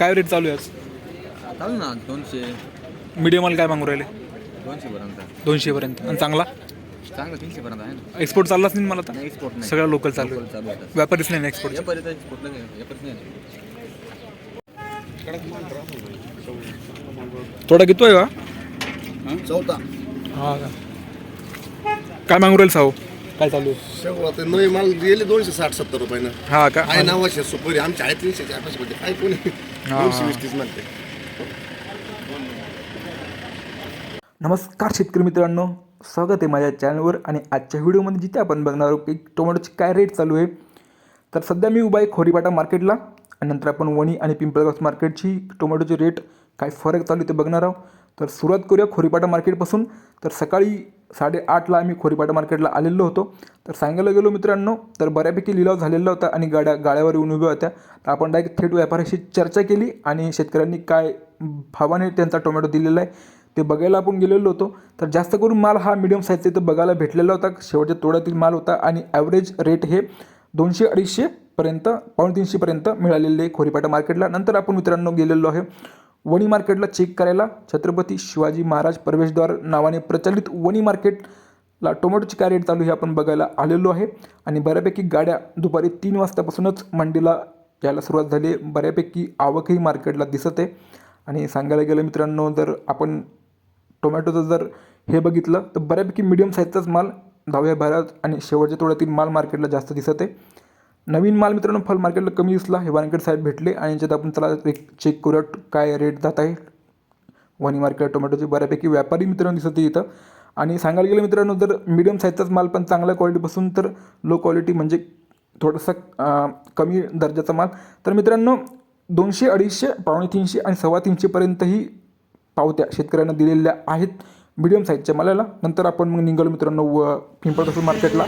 काय रेट चालू आहे आज? चालेल ना दोनशे. मीडियम माल काय मागू राहिले? दोनशे पर्यंत. दोनशेपर्यंत आणि चांगला? चांगलं तीनशे पर्यंत आहे ना. एक्सपोर्ट चाललाच नाही मला आता? एक्सपोर्ट नाही. सगळं लोकल चालू Local आहे चालू आहे. व्यापारीच नाही एक्सपोर्ट या पर्यंत एक्सपोर्टला नाही थोडा घेतोय का? चौथा. हा का? काय मागू राहील साऊ काय चालू आहे? नवी माल गेले दोनशे साठ सत्तर रुपयानं. हा का? आहे नावाशे सुपारी आमच्या आहे तीनशे चारशे मध्ये काय कोणी? दोनशे वीस तीस म्हणते. नमस्कार शेतकरी मित्रांनो स्वागत आहे माझ्या चॅनलवर आणि आजच्या व्हिडिओमध्ये जिथे आपण बघणार आहोत की टोमॅटोचे काय रेट चालू आहे. तर सध्या मी उभा आहे खोरीपाटा मार्केटला आणि नंतर आपण वणी आणि पिंपळगाव मार्केटची टोमॅटोचे रेट काय फरक चालू आहे ते बघणार आहोत. तर सुरुवात करूया खोरीपाटा मार्केटपासून तर सकाळी साडेआठला आम्ही खोरीपाटा मार्केटला आलेलो होतो. तर सांगायला गेलो मित्रांनो तर बऱ्यापैकी लिलाव झालेला होता आणि गाड्या गाड्यावर येऊन उभ्या होत्या. तर आपण डायरेक्ट थेट व्यापाऱ्याशी चर्चा केली आणि शेतकऱ्यांनी काय भावाने त्यांचा टोमॅटो दिलेला आहे ते बघायला आपण गेलेलो होतो. तर जास्त करून माल हा मिडियम साईजचा इथं बघायला भेटलेला होता. शेवटच्या तोड्यातील माल होता आणि ॲव्हरेज रेट हे दोनशे अडीचशेपर्यंत पावणे तीनशेपर्यंत मिळालेले आहे खोरीपाटा मार्केटला. नंतर आपण मित्रांनो गेलेलो आहे. वणी मार्केटला चेक करायला छत्रपती शिवाजी महाराज प्रवेशद्वार नावाने प्रचलित वणी मार्केटला टोमॅटोची काय रेट चालू हे आपण बघायला आलेलो आहे. आणि बऱ्यापैकी गाड्या दुपारी तीन वाजतापासूनच मंडीला यायला सुरुवात झाली आहे. बऱ्यापैकी आवकही मार्केटला दिसत आहे. आणि सांगायला गेलं मित्रांनो जर आपण टोमॅटोचं जर हे बघितलं तर बऱ्यापैकी मिडियम साईजचाच माल दहाव्या भारत. आणि शेवटच्या तोड्यातील माल मार्केटला जास्त दिसत आहे. नवीन माल मित्रांनो फल मार्केटला कमी दिसला. हे वानखेड साहेब भेटले आणि याच्यात आपण चला एक चेक करूया काय रेट जात आहे. वणी मार्केट टोमॅटोचे बऱ्यापैकी व्यापारी मित्रांनो दिसत आहे इथं. आणि सांगायला गेलं मित्रांनो जर मिडियम साईजचाच माल पण चांगल्या क्वालिटीपासून तर लो क्वालिटी म्हणजे थोडंसं कमी दर्जाचा माल. तर मित्रांनो दोनशे अडीचशे पावणे तीनशे आणि सव्वा तीनशेपर्यंतही पावत्या शेतकऱ्यांना दिलेल्या आहेत मिडियम साईजच्या मालाला. नंतर आपण मग निघालो मित्रांनो व पिंपळपासून मार्केटला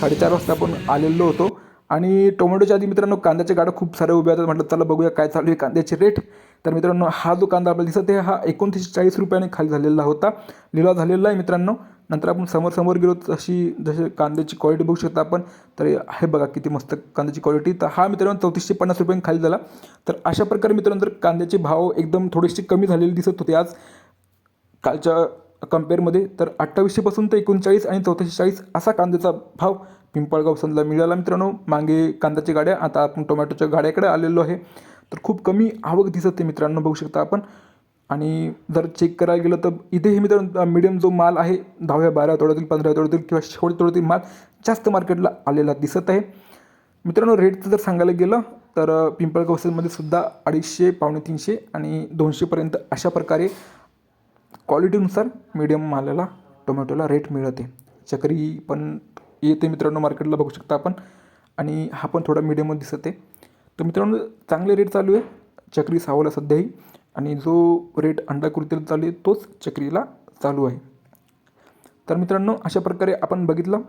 साडेचार वाजता आपण आलेलो होतो. आणि टोमॅटोच्या आधी मित्रांनो कांद्याच्या गाड्या खूप साऱ्या उभ्या आहेत. म्हटलं चला बघूया काय चालू आहे कांद्याचे रेट तर मित्रांनो हा जो कांदा आपल्याला दिसत आहे हा एकोणतीसशे चाळीस रुपयाने खाली झालेला होता. लिलाव झालेला आहे मित्रांनो. नंतर आपण समोर समोर गेलो तशी जसे कांद्याची क्वालिटी बघू शकता आपण. तर हे बघा किती मस्त कांद्याची क्वालिटी तर हा मित्रांनो चौतीसशे पन्नास रुपयांनी खाली झाला. तर अशा प्रकारे मित्रांनो तर कांद्याचे भाव एकदम थोडेसे कमी झालेले दिसत होते आज कालच्या कम्पेअरमध्ये तर अठ्ठावीसशेपासून ते एकोणचाळीस आणि चौथ्याशे चाळीस असा कांद्याचा भाव पिंपळगाव संदला मिळाला. मित्रांनो मागे कांद्याच्या गाड्या आता आपण टोमॅटोच्या गाड्याकडे आलेलो आहे. तर खूप कमी आवक दिसत आहे मित्रांनो बघू शकता आपण. आणि जर चेक करायला गेलं तर इथेही मित्रांनो मीडियम जो माल आहे दहाव्या बारा तोड्यातील पंधरा तोड्यातील किंवा शेवट तोड्यातील माल जास्त मार्केटला आलेला दिसत आहे. मित्रांनो रेटचं जर सांगायला गेलं तर पिंपळगाव सेलमध्ये सुद्धा अडीचशे पावणे तीनशे आणि दोनशेपर्यंत अशा प्रकारे क्वालिटीनुसार मीडियम मालाला टोमॅटोला रेट मिळते चक्री पण येते मित्रांनो मार्केटला बघू शकता आपण. आणि हा पण थोडा मीडियममध्ये दिसत आहे. तर मित्रांनो चांगले रेट चालू आहे चक्री सावला सध्याही. आणि जो रेट अंडाकृतीला चालू आहे तोच चक्रीला चालू आहे. तर मित्रांनो अशा प्रकारे आपण बघितलं.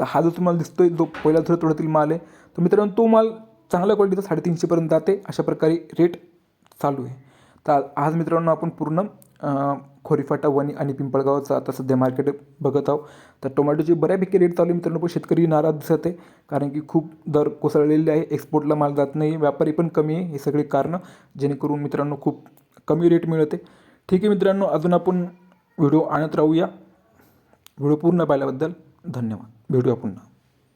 तर हा जो तुम्हाला दिसतो आहे जो पहिला थोडा तोड्यातील माल आहे तर मित्रांनो तो माल चांगल्या क्वालिटीचा साडेतीनशेपर्यंत जाते. अशा प्रकारे रेट चालू आहे. तर आज मित्रांनो आपण पूर्ण खोरीफाटा वणी आणि पिंपळगावचं आता सध्या मार्केट बघत आहोत. तर टोमॅटोची बऱ्यापैकी रेट चालू मित्रांनो पण शेतकरी नाराज दिसत आहे कारण की खूप दर कोसळलेले आहे एक्सपोर्टला माल जात नाही व्यापारी पण कमी आहे हे सगळे कारणं जेणेकरून मित्रांनो खूप कमी रेट मिळते. ठीक आहे मित्रांनो अजून आपण व्हिडिओ आणत राहूया. व्हिडिओ पूर्ण पाहिल्याबद्दल धन्यवाद. भेटूया पुन्हा.